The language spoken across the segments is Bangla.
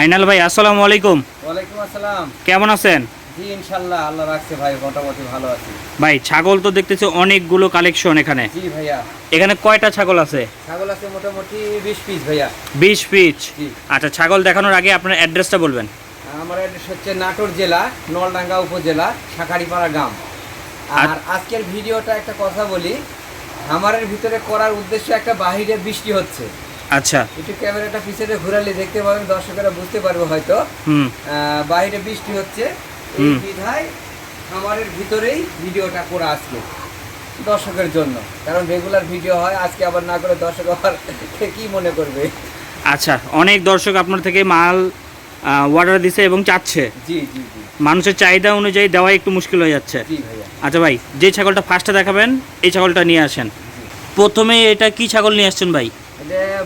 আইনাল ভাই আসসালামু আলাইকুম। ওয়ালাইকুম আসসালাম। কেমন আছেন? জি ইনশাল্লাহ আল্লাহ রাখছে ভাই মোটামুটি ভালো আছি। ভাই ছাগল তো দেখতেছি অনেকগুলো কালেকশন এখানে। জি ভাইয়া। এখানে কয়টা ছাগল আছে? ছাগল আছে মোটামুটি বিশ পিস ভাইয়া। বিশ পিস। জি। আচ্ছা ছাগল দেখানোর আগে আপনার অ্যাড্রেসটা বলবেন। আমার অ্যাড্রেস হচ্ছে নাটোর জেলা নলডাঙ্গা উপজেলা শাখারিপাড়া গ্রাম। আর। আজকের ভিডিওটা একটা কথা বলি খামারের ভিতরে করার উদ্দেশ্য একটা বাহিরে বৃষ্টি হচ্ছে। আচ্ছা। একটু ক্যামেরাটা পিছনে ঘুরালে দেখতে পাবেন দর্শকেরা বুঝতে পারবে হয়তো। হুম। বাইরে বৃষ্টি হচ্ছে। এই। বিধায় খামারের ভিতরেই ভিডিওটা করা আজকে দর্শকের জন্য। কারণ রেগুলার ভিডিও হয় আজকে আবার না করে দর্শক আবার কি মনে করবে? আচ্ছা অনেক দর্শক আপনার থেকে মাল অর্ডার দিছে এবং চাচ্ছে। জি জি জি। মানুষের চাহিদা অনুযায়ী দেওয়া একটু মুশকিল হয়ে যাচ্ছে। আচ্ছা ভাই যে ছাগলটা ফার্স্টে দেখাবেন এই ছাগলটা নিয়ে আসেন। প্রথমে এটা কি ছাগল নিয়ে আসছেন ভাই?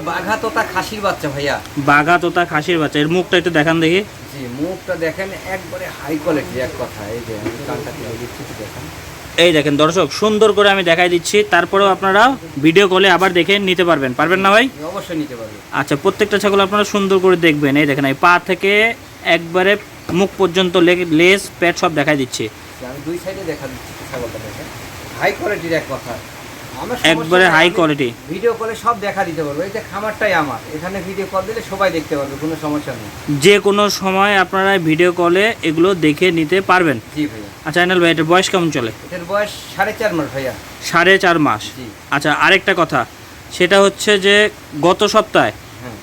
বাঘা তোতা খাসির বাচ্চা ভাইয়া। বাঘা তোতা খাসির বাচ্চা। এর মুখটা একটু দেখান দেখি। জি মুখটা দেখেন একবারে হাই কোয়ালিটির এক কথা। এই যে কানটা দেখেন। এই দেখেন দর্শক সুন্দর করে আমি দেখাই দিচ্ছি। তারপরেও আপনারা ভিডিও কলে আবার দেখে নিতে পারবেন। পারবেন না ভাই? অবশ্যই নিতে পারবে আচ্ছা প্রত্যেকটা ছাগল আপনারা সুন্দর করে দেখবেন। এই দেখেন এই পা থেকে একবারে মুখ পর্যন্ত লে- লেজ পেট সব দেখাই দিচ্ছি। আমি দুই সাইডে দেখা দিচ্ছি ছাগলটা দেখেন। হাই কোয়ালিটির এক কথা। একবারে হাই কোয়ালিটি ভিডিও কলে সব দেখা দিতে পারব। এই যে খামারটাই আমার। এখানে ভিডিও কল দিলে সবাই দেখতে পারবে কোনো সমস্যা নেই। যে কোনো সময় আপনারা ভিডিও কলে এগুলো দেখে নিতে পারবেন। জি ভাইয়া। আচ্ছা আইনাল ভাই এটার বয়স কেমন চলে? এটার বয়স সাড়ে চার মাস ভাইয়া। সাড়ে চার মাস। জি। আচ্ছা আরেকটা কথা। সেটা হচ্ছে যে গত সপ্তাহে হ্যাঁ।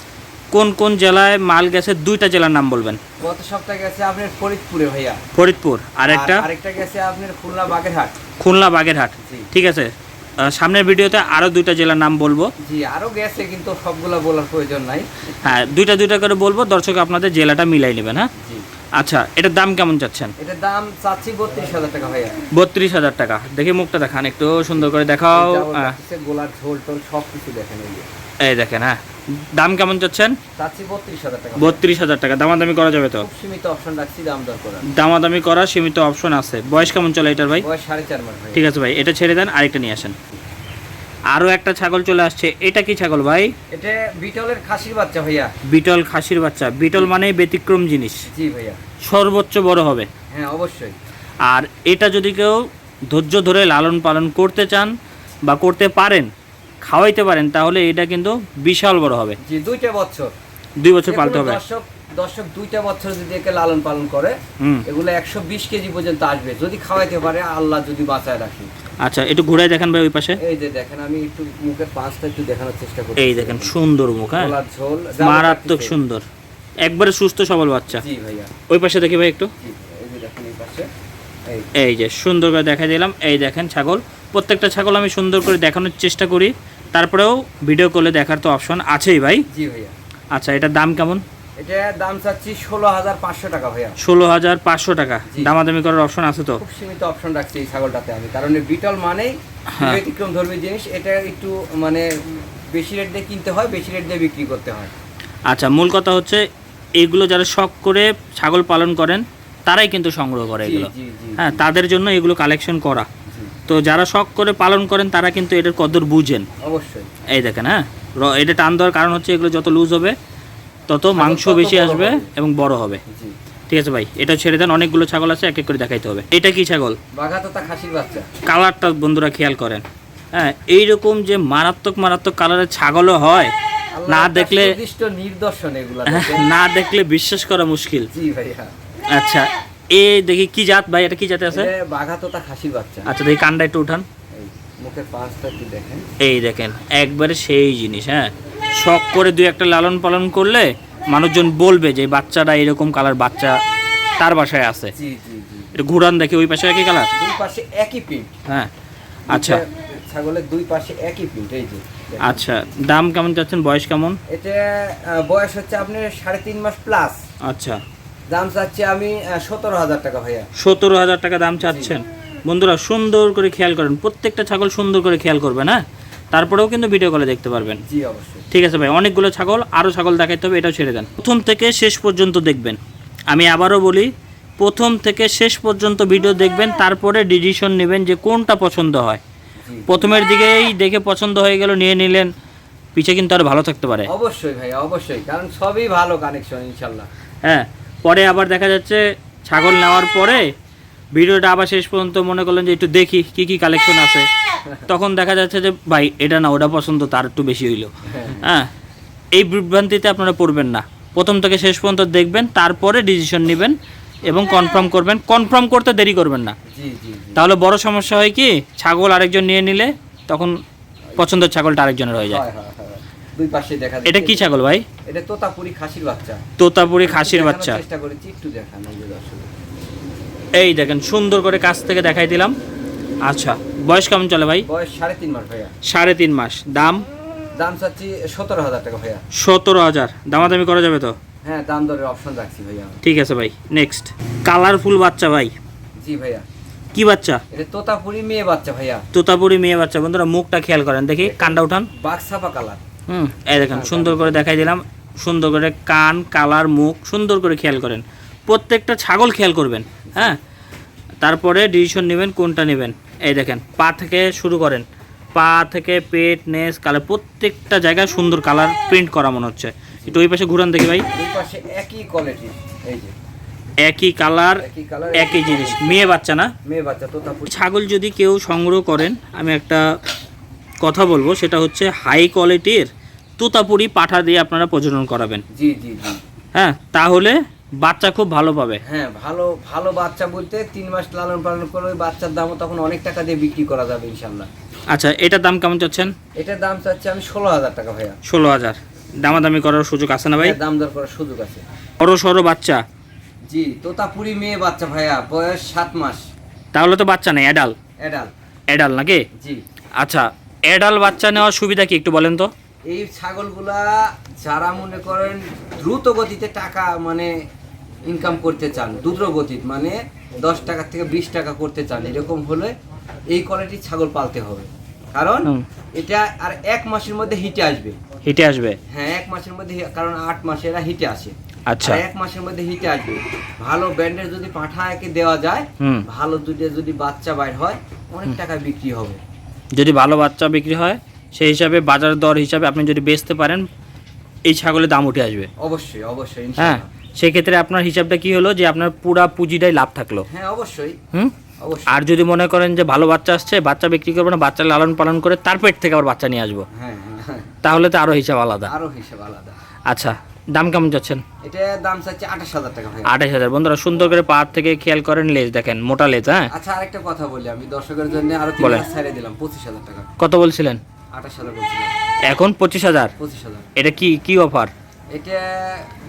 কোন কোন জেলায় মাল গেছে দুইটা জেলার নাম বলবেন? গত সপ্তাহে গেছে আপনার ফরিদপুরে ভাইয়া। ফরিদপুর। আরেকটা? আরেকটা গেছে আপনার খুলনা বাগেরহাট। খুলনা বাগেরহাট। ঠিক আছে। সামনের ভিডিওতে আরও দুইটা জেলার নাম বলব। জি আরও গেছে কিন্তু সবগুলা বলার প্রয়োজন নাই। হ্যাঁ দুইটা দুইটা করে বলব দর্শক আপনাদের জেলাটা মিলাই নেবেন হ্যাঁ? জি। আচ্ছা এটার দাম কেমন চাচ্ছেন? এটার দাম চাচ্ছি বত্রিশ হাজার টাকা ভাইয়া। বত্রিশ হাজার টাকা। দেখি মুখটা দেখান একটু সুন্দর করে দেখাও। রাখছে, গোলার ঝোল টোল সব কিছু দেখেন এই দেখেন হ্যাঁ। দাম কেমন চাচ্ছেন? চাচ্ছি বত্রিশ হাজার টাকা বত্রিশ হাজার টাকা। দামাদামি করা যাবে তো? সীমিত অপশন রাখছি দাম দর করার। দামাদামি করা সীমিত অপশন আছে। বয়স কেমন চলে এটার ভাই? বয়স সাড়ে চার মাস ঠিক আছে ভাই এটা ছেড়ে দেন আরেকটা নিয়ে আসেন। আরও একটা ছাগল চলে আসছে। এটা কি ছাগল ভাই? এটা বিটলের খাসির বাচ্চা ভাইয়া। বিটল খাসির বাচ্চা। বিটল মানে ব্যতিক্রম জিনিস। জি ভাইয়া। সর্বোচ্চ বড় হবে। হ্যাঁ অবশ্যই। আর এটা যদি কেউ ধৈর্য ধরে লালন পালন করতে চান বা করতে পারেন খাওয়াইতে পারেন তাহলে এটা কিন্তু বিশাল বড় হবে। জি দুইটা বছর। দুই বছর পালতে হবে। দর্শক দর্শক দুইটা বছর যদি একে লালন পালন করে এগুলো একশো বিশ কেজি পর্যন্ত আসবে। যদি খাওয়াইতে পারে আল্লাহ যদি বাঁচায় রাখি। আচ্ছা একটু ঘুরাই দেখেন ভাই ওই পাশে। এই যে দেখেন আমি একটু মুখের পাঁচটা একটু দেখানোর চেষ্টা করি এই দেখেন সুন্দর মুখ হ্যাঁ? ঝোল মারাত্মক সুন্দর। একবারে সুস্থ সবল বাচ্চা। জি ভাইয়া। ওই পাশে দেখি ভাই একটু। এই যে দেখেন এই পাশে। এই। যে সুন্দর করে দেখা দিলাম। এই দেখেন ছাগল। প্রত্যেকটা ছাগল আমি সুন্দর করে দেখানোর চেষ্টা করি। তারপরেও ভিডিও কলে দেখার তো অপশন আছেই ভাই। জি ভাইয়া। আচ্ছা এটার দাম কেমন? এটা দাম চাচ্ছি ষোলো হাজার পাঁচশো টাকা ভাইয়া। ষোলো হাজার পাঁচশো টাকা। দামাদামি করার অপশন আছে তো? খুব সীমিত অপশন রাখছি এই ছাগলটাতে আমি কারণ বিটল মানেই হ্যাঁ। ব্যতিক্রম ধর্মী জিনিস এটা একটু মানে বেশি রেট দিয়ে কিনতে হয় বেশি রেট দিয়ে বিক্রি করতে হয়। আচ্ছা মূল কথা হচ্ছে এইগুলো যারা শখ করে ছাগল পালন করেন তারাই কিন্তু সংগ্রহ করে এগুলো। হ্যাঁ তাদের জন্য এগুলো কালেকশন করা। তো যারা শখ করে পালন করেন তারা কিন্তু এটার কদর বুঝেন। অবশ্যই। এই দেখেন হ্যাঁ? এটা টান দেওয়ার কারণ হচ্ছে এগুলো যত লুজ হবে তত মাংস বেশি আসবে এবং বড় হবে। ঠিক আছে ভাই এটা ছেড়ে দেন অনেকগুলো ছাগল আছে এক এক করে দেখাইতে হবে। এটা কি ছাগল? কালারটা বন্ধুরা খেয়াল করেন। হ্যাঁ এইরকম যে মারাত্মক মারাত্মক কালারের ছাগলও হয় না দেখলে সুনির্দিষ্ট নিদর্শন এগুলা হ্যাঁ, না দেখলে বিশ্বাস করা মুশকিল। আচ্ছা এ দেখি কি জাত ভাই এটা কি জাতে আছে? বাঘা তোতা খাসির বাচ্চা। আচ্ছা দেখি কান্ডা একটু উঠান। মুখের পাঁচটা একটু দেখেন। এই দেখেন একবারে সেই জিনিস হ্যাঁ। শখ করে দুই একটা লালন পালন করলে মানুষজন বলবে যে বাচ্চাটা এরকম কালার বাচ্চা তার বাসায় আছে। এটা ঘুরান দেখি ওই পাশে একই কালার দুই পাশে একই প্রিন্ট হ্যাঁ আচ্ছা। ছাগলের দুই পাশে একই প্রিন্ট এই যে। আচ্ছা দাম কেমন চাচ্ছেন? বয়স কেমন? এটা বয়স হচ্ছে আপনার সাড়ে তিন মাস প্লাস আচ্ছা। দাম চাচ্ছি আমি সতেরো হাজার টাকা ভাইয়া। সতেরো হাজার টাকা দাম চাচ্ছেন। বন্ধুরা সুন্দর করে খেয়াল করেন। প্রত্যেকটা ছাগল সুন্দর করে খেয়াল করবেন হ্যাঁ? তারপরেও কিন্তু ভিডিও কলে দেখতে পারবেন। জি অবশ্যই। ঠিক আছে ভাই অনেকগুলো ছাগল আরও ছাগল দেখাইতে হবে এটাও ছেড়ে দেন। প্রথম থেকে শেষ পর্যন্ত দেখবেন। আমি আবারও বলি প্রথম থেকে শেষ পর্যন্ত ভিডিও দেখবেন তারপরে ডিসিশন নেবেন যে কোনটা পছন্দ হয়। প্রথমের দিকেই দেখে পছন্দ হয়ে গেল নিয়ে নিলেন পিছে কিন্তু আরও ভালো থাকতে পারে। অবশ্যই ভাই অবশ্যই কারণ সবই ভালো কানেকশন ইনশাল্লাহ। হ্যাঁ পরে আবার দেখা যাচ্ছে ছাগল নেওয়ার পরে ভিডিওটা আবার শেষ পর্যন্ত মনে করলেন যে একটু দেখি কি কি কালেকশন আছে। তখন দেখা যাচ্ছে যে ভাই এটা না ওটা পছন্দ তার একটু বেশি হইল। হ্যাঁ এই বিভ্রান্তিতে আপনারা পড়বেন না। প্রথম থেকে শেষ পর্যন্ত দেখবেন তারপরে ডিসিশন নেবেন এবং কনফার্ম করবেন। কনফার্ম করতে দেরি করবেন না। তাহলে বড় সমস্যা হয় কি ছাগল আরেকজন নিয়ে নিলে তখন পছন্দের ছাগলটা আরেকজনের হয়ে যায়। দুই পাশে দেখা এটা কি ছাগল ভাই? এটা তোতাপুরি খাসির বাচ্চা। তোতাপুরি খাসির বাচ্চা। চেষ্টা করেছি একটু দেখানো এই দেখেন সুন্দর করে কাছ থেকে দেখাই দিলাম। আচ্ছা বয়স কেমন চলে ভাই? বয়স সাড়ে তিন মাস ভাইয়া। সাড়ে তিন মাস। দাম? দাম চাচ্ছি সতেরো হাজার টাকা ভাইয়া। সতেরো হাজার। দামাদামি করা যাবে তো? হ্যাঁ দাম দরের অপশন রাখছি ভাইয়া। ঠিক আছে ভাই নেক্সট কালারফুল বাচ্চা ভাই। জি ভাইয়া। কি বাচ্চা? এটা তোতাপুরি মেয়ে বাচ্চা ভাইয়া। তোতাপুরি মেয়ে বাচ্চা। বন্ধুরা মুখটা খেয়াল করেন। দেখি কানটা উঠান। বাক্সাপা কালার হুম এই দেখেন সুন্দর করে দেখাই দিলাম। সুন্দর করে কান কালার মুখ সুন্দর করে খেয়াল করেন। প্রত্যেকটা ছাগল খেয়াল করবেন হ্যাঁ? তারপরে ডিসিশন নেবেন কোনটা নেবেন। এই দেখেন পা থেকে শুরু করেন। পা থেকে পেট নেস কালার প্রত্যেকটা জায়গায় সুন্দর কালার প্রিন্ট করা মনে হচ্ছে। একটু ওই পাশে ঘুরান দেখি ভাই। একই কোয়ালিটি এই যে। একই কালার একই জিনিস। মেয়ে বাচ্চা না? মেয়ে বাচ্চা তোতাপুরি ছাগল যদি কেউ সংগ্রহ করেন আমি একটা কথা বলব সেটা হচ্ছে হাই কোয়ালিটির তোতাপুরি পাঠা দিয়ে আপনারা প্রজনন করাবেন। জি জি। হ্যাঁ তাহলে বাচ্চা খুব ভালো পাবে? হ্যাঁ ভালো ভালো বাচ্চা বলতে তিন মাস লালন পালন করে ওই বাচ্চার দামও তখন অনেক টাকা দিয়ে বিক্রি করা যাবে ইনশাল্লাহ আচ্ছা এটার দাম কেমন চাচ্ছেন? এটার দাম চাচ্ছি আমি ষোলো হাজার টাকা ভাইয়া। ষোলো হাজার। দামাদামি করার সুযোগ আছে না ভাই? হ্যাঁ, দাম দর করার সুযোগ আছে। বড় সড়ো বাচ্চা। জি তোতাপুরি মেয়ে বাচ্চা ভাইয়া বয়স সাত মাস। তাহলে তো বাচ্চা নেই অ্যাডাল অ্যাডাল অ্যাডাল নাকি? জি। আচ্ছা অ্যাডাল বাচ্চা নেওয়ার সুবিধা কি একটু বলেন তো? এই ছাগলগুলা যারা মনে করেন দ্রুত গতিতে টাকা মানে ইনকাম করতে চান দ্রুত গতিতে মানে দশ টাকা থেকে বিশ টাকা করতে চান এরকম হলে এই কোয়ালিটির ছাগল পালতে হবে। কারণ এটা আর এক মাসের মধ্যে হিটে আসবে। হিটে আসবে? হ্যাঁ এক মাসের মধ্যে কারণ আট মাসে এরা হিটে আসে। আচ্ছা। এক মাসের মধ্যে হিটে আসবে। ভালো ব্র্যান্ডের যদি পাঠা একে দেওয়া যায় ভালো দুধে যদি বাচ্চা বাইর হয় অনেক টাকা বিক্রি হবে। যদি ভালো বাচ্চা বিক্রি হয় সেই হিসাবে বাজার দর হিসাবে আপনি যদি বেচতে পারেন এই ছাগলের দাম উঠে আসবে। অবশ্যই অবশ্যই হ্যাঁ। সেক্ষেত্রে আপনার হিসাবটা কি হলো যে আপনার পুরা পুঁজিটাই লাভ থাকল? হ্যাঁ অবশ্যই। হুম? আর যদি মনে করেন যে ভালো বাচ্চা আসছে বাচ্চা বিক্রি করব না বাচ্চা লালন পালন করে তার পেট থেকে আবার বাচ্চা নিয়ে আসব। হ্যাঁ হ্যাঁ, হ্যাঁ। তাহলে তো আরও হিসাব আলাদা। আরও হিসাব আলাদা। আচ্ছা দাম কেমন যাচ্ছেন? এটা দাম চাচ্ছে আঠাশ হাজার টাকা ভাই আঠাশ হাজার। বন্ধুরা সুন্দর করে পাহাড় থেকে খেয়াল করেন লেজ দেখেন মোটা লেজ হ্যাঁ? আচ্ছা আরেকটা কথা বলি আমি দর্শকের জন্য আরও তিন ছাড়ে দিলাম পঁচিশ হাজার টাকা। কত বলছিলেন? আঠাশ হাজার বলছিলাম। এখন পঁচিশ হাজার? পঁচিশ হাজার। এটা কি কি অফার এটা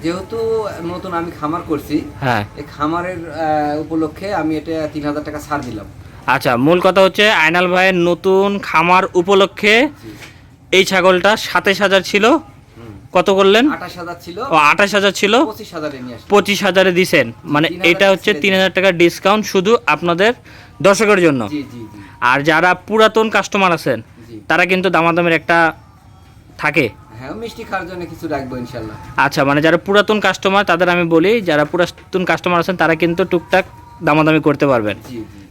যেহেতু নতুন আমি খামার করছি হ্যাঁ। এই খামারের উপলক্ষে আমি এটা তিন হাজার টাকা ছাড় দিলাম। আচ্ছা মূল কথা হচ্ছে আয়নাল ভাইয়ের নতুন খামার উপলক্ষে এই ছাগলটা সাতাশ হাজার ছিল। কত করলেন? আঠাশ হাজার ছিল। ও আঠাশ হাজার ছিল। পঁচিশ হাজারে দিছেন। মানে এটা হচ্ছে তিন হাজার টাকার ডিসকাউন্ট শুধু আপনাদের দর্শকের জন্য। আর যারা পুরাতন কাস্টমার আছেন তারা কিন্তু দামাদামের একটা থাকে। হ্যাঁ মিষ্টি খাওয়ার জন্য কিছু রাখব ইনশাল্লাহ। আচ্ছা মানে যারা পুরাতন কাস্টমার তাদের আমি বলি যারা পুরাতন কাস্টমার আছেন তারা কিন্তু টুকটাক দামাদামি করতে পারবেন।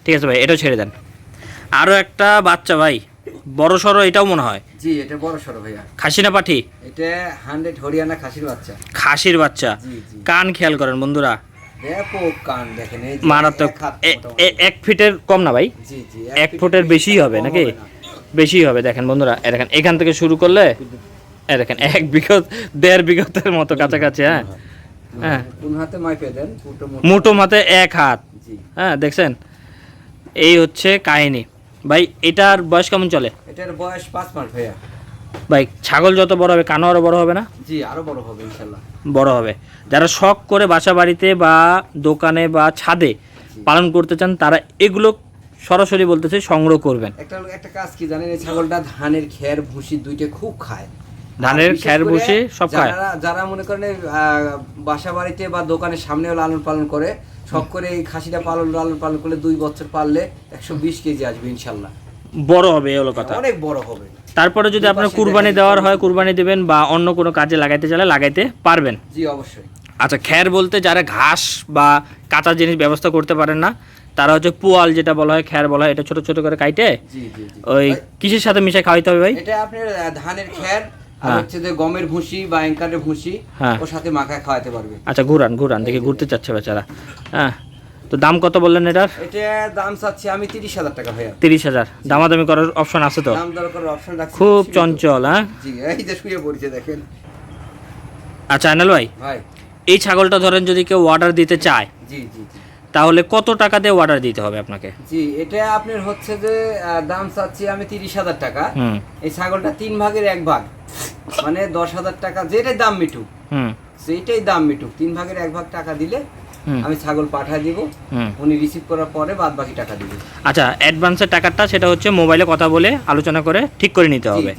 ঠিক আছে ভাই এটাও ছেড়ে দেন। আরও একটা বাচ্চা ভাই বড় সড়ো এটাও মনে হয়। জি এটা বড় সড়ো ভাইয়া। খাসি না পাঠি? এটা হান্ড্রেড হরিয়ানা খাসির বাচ্চা। খাসির বাচ্চা। কান খেয়াল করেন বন্ধুরা। ব্যাপক কান দেখেন মারাত্মক। এক ফিটের কম না ভাই? জি জি এক ফুটের বেশি হবে নাকি। বেশি হবে দেখেন বন্ধুরা দেখেন এখান থেকে শুরু করলে এ দেখেন এক বিঘত দেড় বিঘতের মতো কাছাকাছি হ্যাঁ? হ্যাঁ। কোন হাতে মাইপে দেন? ফুটো মুটো। মাতে এক হাত। হ্যাঁ দেখছেন? এই হচ্ছে কাহিনী। ভাই এটার বয়স কেমন চলে? এটার বয়স পাঁচ মাস ভাইয়া। ভাই ছাগল যত বড় হবে কানও আরও বড় হবে না? জি আরও বড় হবে ইনশাল্লাহ। বড় হবে। যারা শখ করে বাসা বাড়িতে বা দোকানে বা ছাদে পালন করতে চান তারা এগুলো সরাসরি বলতেছে সংগ্রহ করবেন। একটা একটা কাজ কি জানেন? এই ছাগলটা ধানের খের ভুসি দুইটা খুব খায়। ধানের করে ভুসি সব খায়। যারা মনে করেন বাসা বাড়িতে বা দোকানের সামনেও লালন পালন করে শখ করে এই খাসিটা পালন লালন পালন করলে দুই বছর পারলে একশো বিশ কেজি আসবে ইনশাল্লাহ। বড় হবে কথা। অনেক বড় হবে। তারপরে যদি আপনার কুরবানি দেওয়ার। হয় কুরবানি দেবেন বা অন্য কোনো কাজে লাগাইতে চাইলে লাগাইতে পারবেন। জি অবশ্যই। আচ্ছা খ্যার বলতে যারা ঘাস বা কাঁচা জিনিস ব্যবস্থা করতে পারেন না তারা হচ্ছে পোয়াল যেটা বলা হয় খ্যার বলা হয় এটা ছোট ছোট করে কাইটে ওই কিসের সাথে মিশে খাওয়াইতে হবে ভাই? এটা আপনার ধানের খের আর হ্যাঁ। হচ্ছে যে গমের ভুসি বা অ্যাঙ্কারের ভুসি হ্যাঁ। ওর সাথে মাখায় খাওয়াতে পারবে। আচ্ছা ঘুরান ঘুরান দেখি ঘুরতে চাচ্ছে বেচারা। হ্যাঁ তো দাম কত বললেন এটার? এটা দাম চাচ্ছি আমি তিরিশ হাজার টাকা ভাইয়া। তিরিশ হাজার। দামাদামি করার অপশন আছে তো? দাম দর করার অপশন রাখছি। খুব চঞ্চল হ্যাঁ? জি এই যে শুয়ে পড়ছে দেখেন। আচ্ছা আনাল ভাই ভাই। এই ছাগলটা ধরেন যদি কেউ অর্ডার দিতে চায় জি জি তাহলে কত টাকা দিয়ে অর্ডার দিতে হবে আপনাকে? জি এটা আপনার হচ্ছে যে দাম চাচ্ছি আমি তিরিশ হাজার টাকা। হুম। এই ছাগলটা তিন ভাগের এক ভাগ। মানে দশ হাজার টাকা যেটাই দাম মিটুক হুম। সেইটাই দাম মিটুক। তিন ভাগের এক ভাগ টাকা দিলে আমি ছাগল পাঠিয়ে দিব হুম। উনি রিসিভ করার পরে বাদ বাকি টাকা দিবে। আচ্ছা অ্যাডভান্সের টাকাটা সেটা হচ্ছে মোবাইলে কথা বলে আলোচনা করে ঠিক করে নিতে হবে।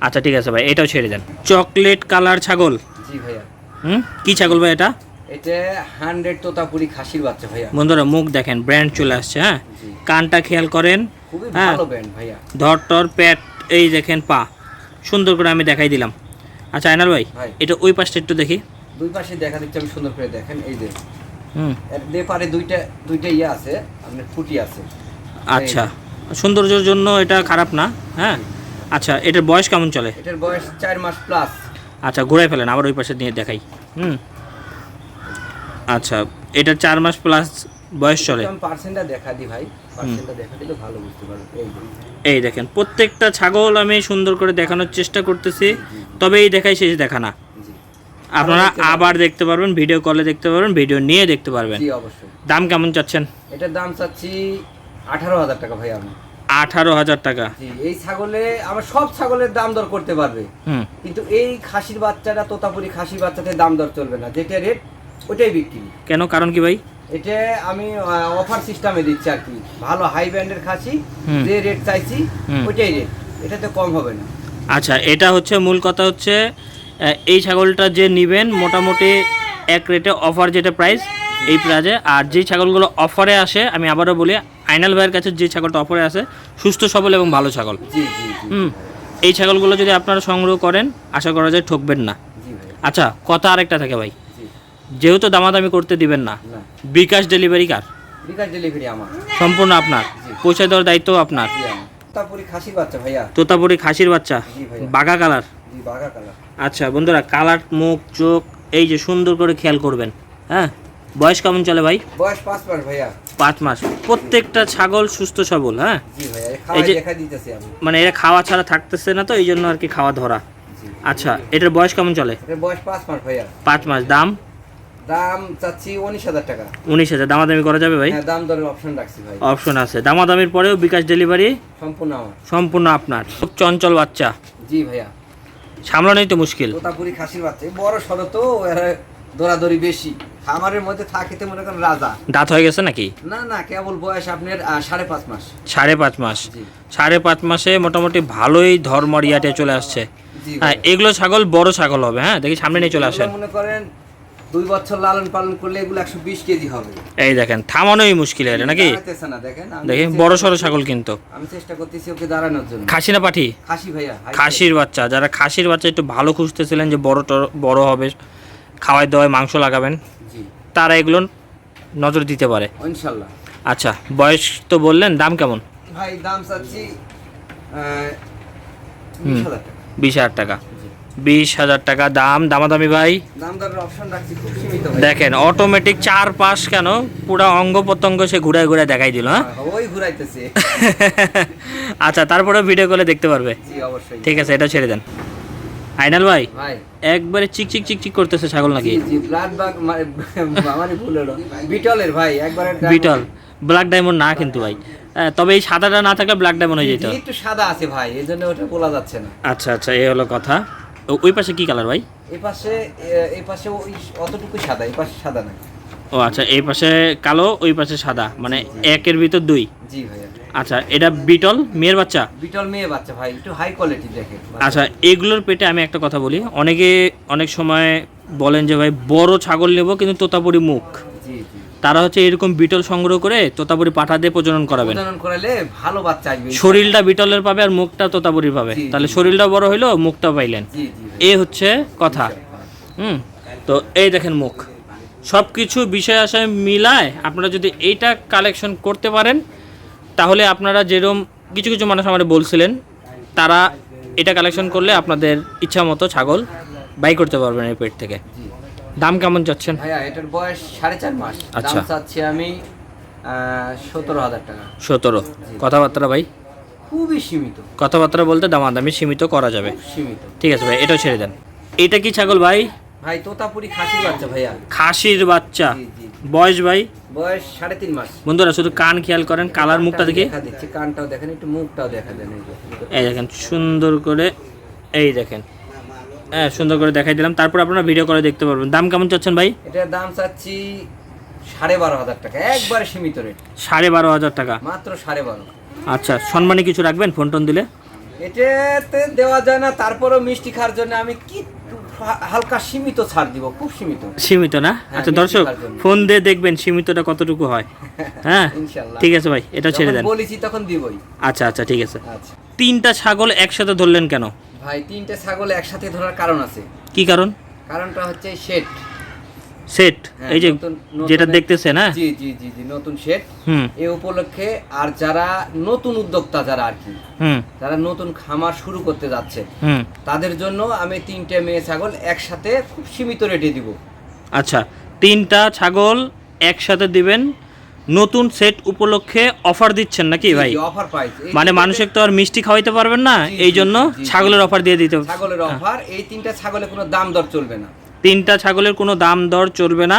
আচ্ছা ঠিক আছে ভাই এটাও ছেড়ে দেন। চকলেট কালার ছাগল। জি ভাইয়া। হুম? কি ছাগল ভাই এটা? এটা হান্ড্রেড তোতাপুরি খাসির বাচ্চা ভাইয়া। বন্ধুরা মুখ দেখেন ব্র্যান্ড চলে আসছে হ্যাঁ? কানটা খেয়াল করেন খুবই হ্যাঁ। ভালো ব্যান্ড ভাইয়া। ধর টর প্যাট এই দেখেন পা। সুন্দর করে আমি দেখাই দিলাম। আচ্ছা আইনাল ভাই। এটা ওই পাশটা একটু দেখি। দুই পাশে দেখা দিচ্ছে আমি সুন্দর করে দেখেন এই যে। দে পারে দুইটা দুইটা ইয়ে আছে আপনার ফুটি আছে। আচ্ছা সৌন্দর্যের জন্য এটা খারাপ না হ্যাঁ? আচ্ছা এটার বয়স কেমন চলে? এটার বয়স চার মাস প্লাস আচ্ছা ঘুরাই ফেলেন আবার ওই পাশে নিয়ে দেখাই। হুম। আচ্ছা এটা চার মাস প্লাস বয়স চলে। পার্সেন্টটা দেখা দিই ভাই পার্সেন্টটা দেখা দিলে ভালো বুঝতে পারবে এই এই দেখেন প্রত্যেকটা ছাগল আমি সুন্দর করে দেখানোর চেষ্টা করতেছি তবে এই দেখাই শেষ দেখা না। আপনারা আবার দেখতে পারবেন ভিডিও কলে দেখতে পারবেন ভিডিও নিয়ে দেখতে পারবেন। অবশ্যই। দাম কেমন চাচ্ছেন? এটার দাম চাচ্ছি আঠারো হাজার টাকা ভাই আমি। আঠারো হাজার টাকা। এই ছাগলে আমার সব ছাগলের দাম দর করতে পারবে। কিন্তু এই খাসির বাচ্চাটা তোতাপুরি খাসির বাচ্চাতে দাম দর চলবে না। যেটা রেট ওটাই বিক্রি। কেন? কারণ কি ভাই? এটা আমি অফার সিস্টেমে দিচ্ছি আর কি। ভালো হাই ব্র্যান্ডের খাসি। যে রেট চাইছি। ওইটাই রেট এটাতে কম হবে না। আচ্ছা এটা হচ্ছে মূল কথা হচ্ছে এই ছাগলটা যে নিবেন মোটামুটি এক রেটে অফার যেটা প্রাইস এই প্রাইজে আর যে ছাগলগুলো অফারে আসে আমি আবারও বলি আইনাল ভাইয়ের কাছে যে ছাগলটা অফারে আসে সুস্থ সবল এবং ভালো ছাগল। হুম। এই ছাগলগুলো যদি আপনারা সংগ্রহ করেন আশা করা যায় ঠকবেন না। আচ্ছা কথা আরেকটা থাকে ভাই। যেহেতু দামাদামি করতে দিবেন না। বিকাশ ডেলিভারি কার? বিকাশ ডেলিভারি আমার। সম্পূর্ণ আপনার। পৌঁছে দেওয়ার দায়িত্ব আপনার। তোতাপুরি খাসির বাচ্চা ভাইয়া। তোতাপুরি খাসির বাচ্চা? বাঘা কালার? জি বাঘা কালার। আচ্ছা বন্ধুরা কালার মুখ চোখ এই যে সুন্দর করে খেয়াল করবেন। হ্যাঁ? বয়স কেমন চলে ভাই? বয়স পাঁচ মাস ভাইয়া। পাঁচ মাস। প্রত্যেকটা ছাগল সুস্থ সবল হ্যাঁ? এই যে- মানে এরা খাওয়া ছাড়া থাকতেছে না তো এই জন্য আর কি খাওয়া ধরা। আচ্ছা এটার বয়স কেমন চলে? বয়স পাঁচ মাস ভাইয়া। পাঁচ মাস। দাম? দাম চাচ্ছি উনিশ হাজার টাকা। উনিশ হাজার। দামাদামি করা যাবে ভাই? দাম দরের অপশন রাখছি ভাই। অপশন আছে। দামাদামির পরেও বিকাশ ডেলিভারি সম্পূর্ণ আমার। সম্পূর্ণ আপনার। খুব চঞ্চল বাচ্চা। জি ভাইয়া। সামলানোই তো মুশকিল। তোতাপুরি খাসির বাচ্চা। বড় সড়ো তো দৌড়াদৌড়ি বেশি। খামারের মধ্যে থাকিতে মনে করেন রাজা। দাঁত হয়ে গেছে নাকি? না না কেবল বয়স আপনার সাড়ে পাঁচ মাস। সাড়ে পাঁচ মাস। সাড়ে পাঁচ মাসে মোটামুটি ভালোই ধর্মরিয়াটে চলে আসছে। হ্যাঁ এগুলো ছাগল বড় ছাগল হবে হ্যাঁ? দেখি সামনে নিয়ে চলে আসেন। মনে করেন দুই বছর লালন পালন করলে এগুলো একশো বিশ কেজি হবে। এই দেখেন থামানোই মুশকিল এটা নাকি? না দেখেন বড় সড়ো ছাগল কিন্তু। আমি চেষ্টা করতেছি ওকে দাঁড়ানোর জন্য। খাসি না পাঠি? খাসি ভাইয়া খাসির বাচ্চা যারা খাসির বাচ্চা একটু ভালো খুঁজতেছিলেন যে বড় বড় হবে খাওয়াই দাওয়ায় মাংস লাগাবেন তারা এগুলো নজর দিতে পারে। ইনশাল্লাহ। আচ্ছা বয়স তো বললেন দাম কেমন? ভাই দাম চাচ্ছি বিশ হাজার টাকা। বিশ হাজার টাকা। জি। বিশ হাজার টাকা দাম। দামাদামি ভাই? দেখেন অটোমেটিক চার পাশ কেন? পুরো অঙ্গ প্রত্যঙ্গ সে ঘুরায় ঘুরায় দেখাই দিল হ্যাঁ? হ্যাঁ, আচ্ছা তারপরে ভিডিও কলে দেখতে পারবে। ঠিক আছে এটা ছেড়ে দেন। আইনাল ভাই? ভাই। চিক চিক চিকচিক করতেছে ছাগল নাকি? বিটলের ভাই একবারে বিটল। ব্ল্যাক ডায়মন্ড না কিন্তু ভাই। তবে এই সাদাটা না থাকলে ব্ল্যাক ডায়মন্ড হয়ে যেত। একটু সাদা আছে ভাই এই জন্য ওটা বলা যাচ্ছে না। আচ্ছা আচ্ছা এই হলো কথা। ওই পাশে কি কালার ভাই? এই পাশে এই পাশে ওই অতটুকু সাদা এই পাশে সাদা না। ও আচ্ছা এই পাশে কালো ওই পাশে সাদা মানে একের ভিতর দুই। জি ভাইয়া। আচ্ছা এটা বিটল মেয়ের বাচ্চা? বিটল মেয়ে বাচ্চা ভাই একটু হাই কোয়ালিটি দেখেন আচ্ছা এগুলোর পেটে আমি একটা কথা বলি। অনেকে অনেক সময় বলেন যে ভাই বড় ছাগল নেব কিন্তু তোতাপুরি মুখ। জি জি। তারা হচ্ছে এরকম বিটল সংগ্রহ করে তোতাপুরি পাঠা দিয়ে প্রজনন করাবেন। প্রজনন করালে ভালো বাচ্চা আসবে শরীরটা বিটলের পাবে আর মুখটা তোতাপুরির পাবে। তাহলে শরীরটা বড় হইল মুখটা পাইলেন। জি জি ভাই। এ হচ্ছে কথা। হুম? তো এই দেখেন মুখ। সব কিছু বিষয় আশায় মিলায় আপনারা যদি এইটা কালেকশন করতে পারেন তাহলে আপনারা যেরকম কিছু কিছু মানুষ আমাদের বলছিলেন তারা এটা কালেকশন করলে আপনাদের ইচ্ছা মতো ছাগল বাই করতে পারবেন এই পেট থেকে। দাম কেমন চাচ্ছেন? ভাইয়া এটার বয়স সাড়ে চার মাস। আচ্ছা। দাম চাচ্ছি আমি সতেরো হাজার টাকা। সতেরো। কথাবার্তা ভাই? খুবই সীমিত। কথাবার্তা বলতে দামাদামি সীমিত করা যাবে। সীমিত। ঠিক আছে ভাই এটাও ছেড়ে দেন। এটা কি ছাগল ভাই? ভাই তোতাপুরি খাসি বাচ্চা ভাইয়া। খাসির বাচ্চা। বয়স ভাই? বয়স সাড়ে তিন মাস। বন্ধুরা শুধু কান খেয়াল করেন কালার মুখটা দেখি। দেখা কানটাও দেখেন একটু মুখটাও দেখা দেন এই দেখেন সুন্দর করে এই দেখেন। হ্যাঁ সুন্দর করে দেখাই দিলাম। তারপর আপনারা ভিডিও করে দেখতে পারবেন। দাম কেমন চাচ্ছেন ভাই? এটার দাম চাচ্ছি সাড়ে বারো হাজার টাকা। একবারে সীমিত রেট সাড়ে বারো হাজার টাকা। মাত্র সাড়ে বারো। আচ্ছা সম্মানে কিছু রাখবেন ফোন টোন দিলে? এটাতে দেওয়া যায় না তারপরও মিষ্টি খাওয়ার জন্য আমি কি হালকা সীমিত ছাড় দিব খুব সীমিত। সীমিত না? আচ্ছা মিষ্টি দর্শক ফোন দিয়ে দেখবেন সীমিতটা কতটুকু হয়। হ্যাঁ ঠিক আছে ভাই এটা ছেড়ে দেন। বলেছি তখন দিবই। আচ্ছা আচ্ছা ঠিক আছে। আচ্ছা। তিনটা ছাগল একসাথে ধরলেন কেন? ভাই তিনটে ছাগল একসাথে ধরার কারণ আছে। কি কারণ? কারণটা হচ্ছে শেড। সেট হ্যাঁ, এই যে যেটা দেখতেছেন হ্যাঁ? জি জি জি জি নতুন শেড। হুম। এ উপলক্ষে আর যারা নতুন উদ্যোক্তা যারা আর কি হুম। যারা নতুন খামার শুরু করতে যাচ্ছে হুম। তাদের জন্য আমি তিনটে মেয়ে ছাগল একসাথে খুব সীমিত রেটে দিব। আচ্ছা তিনটা ছাগল একসাথে দিবেন নতুন সেট উপলক্ষে অফার দিচ্ছেন নাকি ভাই? অফার প্রাইস মানে মানুষের তো আর মিষ্টি খাওয়াইতে পারবেন না এই জন্য। ছাগলের অফার দিয়ে দিতে ছাগলের অফার এই তিনটা ছাগলে কোনো দাম দর চলবে না। তিনটা ছাগলের কোনো দাম দর চলবে না।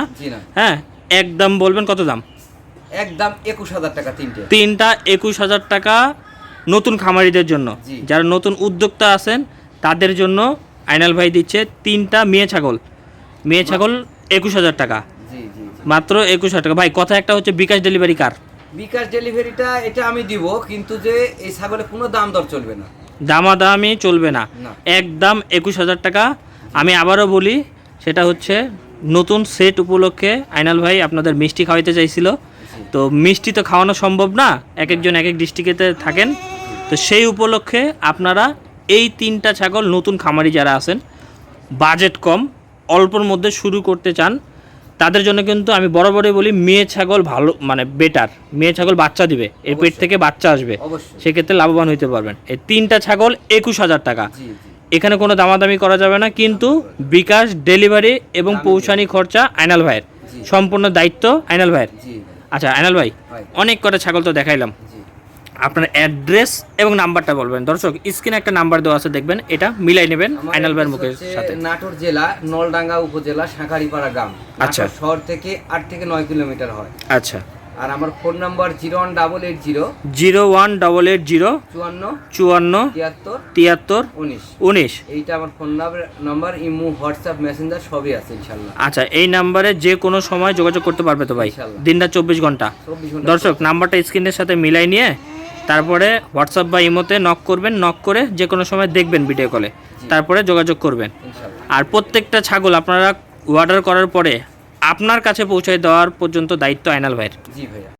হ্যাঁ একদম বলবেন কত দাম? একদম একুশ হাজার টাকা তিনটে। তিনটা একুশ হাজার টাকা নতুন খামারিদের জন্য। যারা নতুন উদ্যোক্তা আছেন তাদের জন্য আইনাল ভাই দিচ্ছে তিনটা মেয়ে ছাগল। মেয়ে ছাগল একুশ হাজার টাকা। মাত্র একুশ হাজার টাকা। ভাই কথা একটা হচ্ছে বিকাশ ডেলিভারি কার? বিকাশ ডেলিভারিটা এটা আমি দিব কিন্তু যে এই ছাগলে কোনো দাম দর চলবে না। দামাদামি চলবে না। একদম একুশ হাজার টাকা। আমি আবারও বলি সেটা হচ্ছে নতুন সেট উপলক্ষে আইনাল ভাই আপনাদের মিষ্টি খাওয়াইতে চাইছিল। তো মিষ্টি তো খাওয়ানো সম্ভব না এক একজন এক এক ডিস্ট্রিক্টেতে থাকেন। তো সেই উপলক্ষে আপনারা এই তিনটা ছাগল নতুন খামারি যারা আছেন বাজেট কম অল্পর মধ্যে শুরু করতে চান। তাদের জন্য কিন্তু আমি বরাবরই বলি মেয়ে ছাগল ভালো মানে বেটার মেয়ে ছাগল বাচ্চা দিবে এর পেট থেকে বাচ্চা আসবে। সেক্ষেত্রে লাভবান হইতে পারবেন। এই তিনটা ছাগল একুশ হাজার টাকা। এখানে কোনো দামাদামি করা যাবে না কিন্তু বিকাশ ডেলিভারি এবং পৌঁছানি খরচা আইনাল ভাইয়ের। সম্পূর্ণ দায়িত্ব আইনাল ভাইয়ের। আচ্ছা আইনাল ভাই অনেক কটা ছাগল তো দেখাইলাম। আপনার অ্যাড্রেস এবং নাম্বারটা বলবেন। দর্শক স্ক্রিনে একটা নাম্বার দেওয়া আছে দেখবেন এটা মিলাই নেবেন আইনাল ভাইয়ের মুখের সাথে। নাটোর জেলা নলডাঙ্গা উপজেলা শাঁখারিপাড়া গ্রাম। আচ্ছা। শহর থেকে আট থেকে নয় কিলোমিটার হয়। আচ্ছা। আর আমার phone number zero one double eight zero zero one double eight zero চুয়ান্ন চুয়ান্ন তিয়াত্তর তিয়াত্তর উনিশ। উনিশ। এইটা আমার phone number number imo WhatsApp messenger সবই আছে ইনশাল্লাহ। আচ্ছা এই নাম্বারে যে কোনো সময় যোগাযোগ করতে পারবে তো ভাই। দিনটা চব্বিশ ঘণ্টা। দর্শক নাম্বারটা স্ক্রিনের সাথে মিলাই নিয়ে তারপরে হোয়াটসঅ্যাপ বা ইমোতে নক করবেন নক করে যে কোনো সময় দেখবেন ভিডিও কলে তারপরে যোগাযোগ করবেন। আর প্রত্যেকটা ছাগল আপনারা অর্ডার করার পরে আপনার কাছে পৌঁছে দেওয়ার পর্যন্ত দায়িত্ব আইনাল ভাইয়ের। জি ভাইয়া।